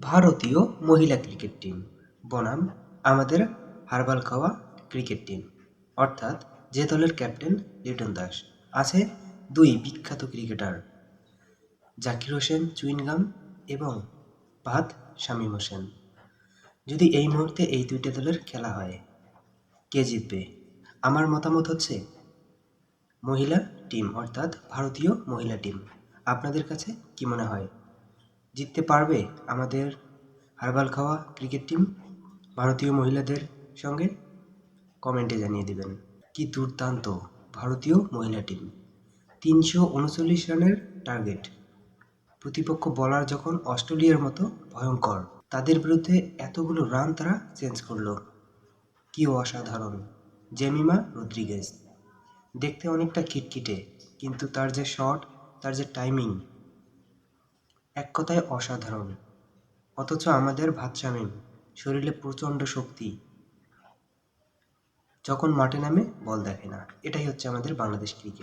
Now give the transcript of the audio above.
ভারতীয় মহিলা cricket team. বনাম আমাদের হার্বাল খাওয়া ক্রিকেট টিম। অর্থাৎ যে দলের ক্যাপ্টেন লিটন দাস। আছে দুই বিখ্যাত ক্রিকেটার, জাকির হোসেন চুইনগাম এবং বাদ শামীম হোসেন। যদি এই মুহূর্তে এই দুইটা দলের খেলা হয়, কে জিতবে? আমার মতামত হচ্ছে মহিলা টিম, অর্থাৎ ভারতীয় মহিলা টিম। আপনাদের কাছে কি মনে হয়? জিততে পারবে আমাদের হার্বাল খাওয়া ক্রিকেট টিম ভারতীয় মহিলাদের সঙ্গে কমেন্টে জানিয়ে দেবেন। কি দুর্দান্ত ভারতীয় মহিলা টিম। তিনশো উনচল্লিশ রানের টার্গেট। প্রতিপক্ষ বলার যখন অস্ট্রেলিয়ার মতো ভয়ঙ্কর, তাদের বিরুদ্ধে এতগুলো রান তারা চেঞ্জ করল। কি অসাধারণ। জেমিমা রদ্রিগেজ দেখতে অনেকটা খিটখিটে, কিন্তু তার যে শট, তার যে টাইমিং এক কথায় অসাধারণ। অথচ আমাদের ভাত শামীম শরীরে প্রচণ্ড শক্তি। যখন মাঠে নামে, বল দেখে না। এটাই হচ্ছে আমাদের বাংলাদেশ ক্রিকেট